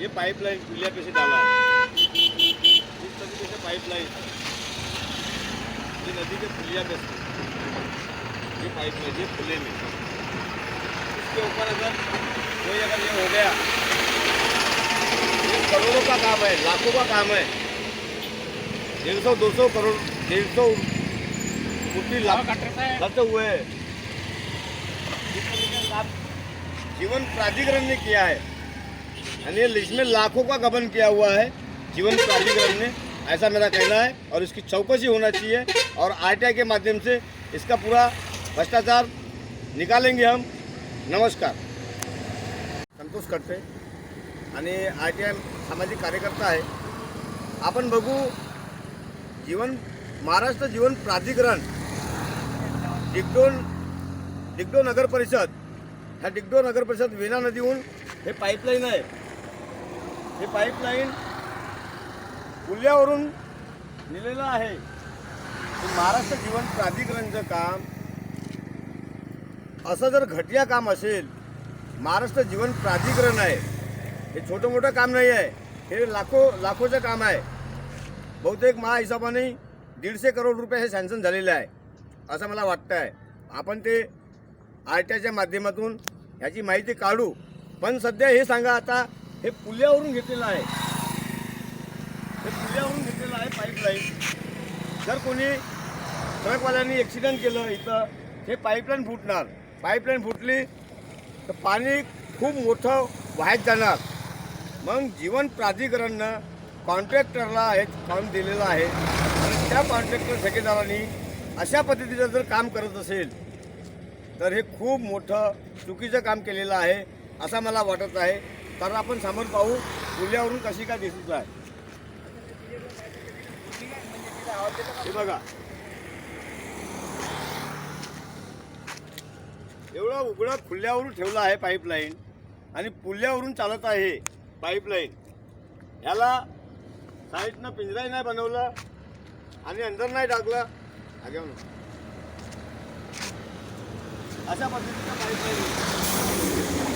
ये पाइपलाइन पुलिया पे से डाला है? इस तरीके से पाइपलाइन ये नदी के पुलिया पे से। ये पाइपलाइन ये खुले में। इसके ऊपर अगर कोई अगर ये हो गया ये करोड़ों का काम है लाखों का काम है। डेढ़ सौ दो सौ करोड़ डेढ़ सौ कोटी लाख हुए हैं। से आप जीवन प्राधिकरण ने किया है। यानी इसमें लाखों का गबन किया हुआ है जीवन प्राधिकरण ने। ऐसा मेरा कहना है और इसकी चौकसी होना चाहिए और आरटीआई के माध्यम से इसका पूरा भ्रष्टाचार निकालेंगे हम। नमस्कार। संतोष करते आणि आय टी आय सामाजिक कार्यकर्ता आहे आपण बघू जीवन महाराष्ट्र जीवन प्राधिकरण डिगडोन डिगडो नगर परिषद ह्या डिगडो नगर परिषद वेना नदीहून हे पाईपलाईन आहे. हे पाईपलाईन पुल्यावरून नेलेलं आहे. महाराष्ट्र जीवन प्राधिकरणचं काम. असं जर घटिया काम असेल महाराष्ट्र जीवन प्राधिकरण आहे. हे छोटं मोठं काम नाही आहे. हे लाखो लाखोचं काम आहे. बहुतेक माझ्या हिशोबाने दीडशे करोड रुपये हे सॅन्शन झालेलं आहे असं मला वाटतं आहे आपण ते आर टी आयच्या माध्यमातून ह्याची माहिती काढू. पण सध्या हे सांगा आता हे पुल्यावरून घेतलेलं आहे. हे पुल्यावरून घेतलेलं आहे पाईपलाईन जर कोणी ट्रकवाल्यांनी ॲक्सिडेंट केलं इथं हे पाईपलाईन फुटणार. पाईपलाईन फुटली तर पाणी खूप मोठं वाहत जाणार. मग जीवन प्राधिकरणनं कॉन्ट्रॅक्टरला हे काम दिलेलं आहे. आणि त्या कॉन्ट्रॅक्टर ठेकेदारांनी अशा पद्धतीचं जर काम करत असेल तर हे खूप मोठं चुकीचं काम केलेलं आहे असं मला वाटत आहे. तर आपण समोर पाहू पुल्यावरून कशी काय दिसत आहे. हे बघा. एवढं उघडं खुल्यावरून ठेवलं आहे पाईपलाईन आणि पुल्यावरून चालत आहे पाईपलाईन याला साईडनं पिंजराही नाही बनवलं आणि अंदर नाही टाकलं. आगे म्हणून अशा पद्धतीचं पाईपलाईन